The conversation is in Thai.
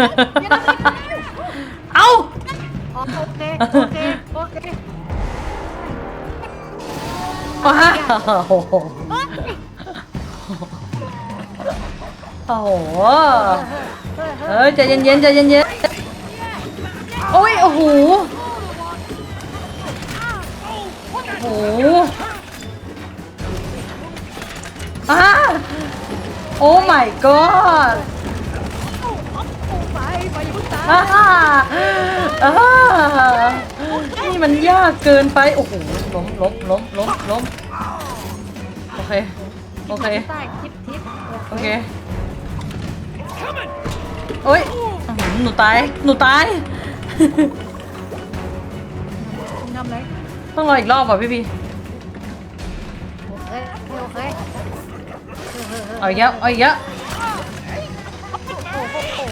ตัวนี้อย่าทำอะไรกันเอ้า อ๋อโอเค โอเค โอเคว้าวโอ้โหเฮ้ยโอ้โหเฮ้ยเอ้ยใจเย็นๆใจเย็นๆโอ้ยโอ้โหโอ้โหอ้าโอ้ my god ไปไป อ่านี่มันยากเกินไป โอ้โห ล้มล้มล้มล้มล้มโอเค โอเค ใต้ทิปทิปโอเคโอ้ยอื้อหือหนูตาย หนูตาย ทำไรต้องรออีกรอบป่ะพี่พีโอเคโอเคเอาอีกแล้วเอาอีกแล้ว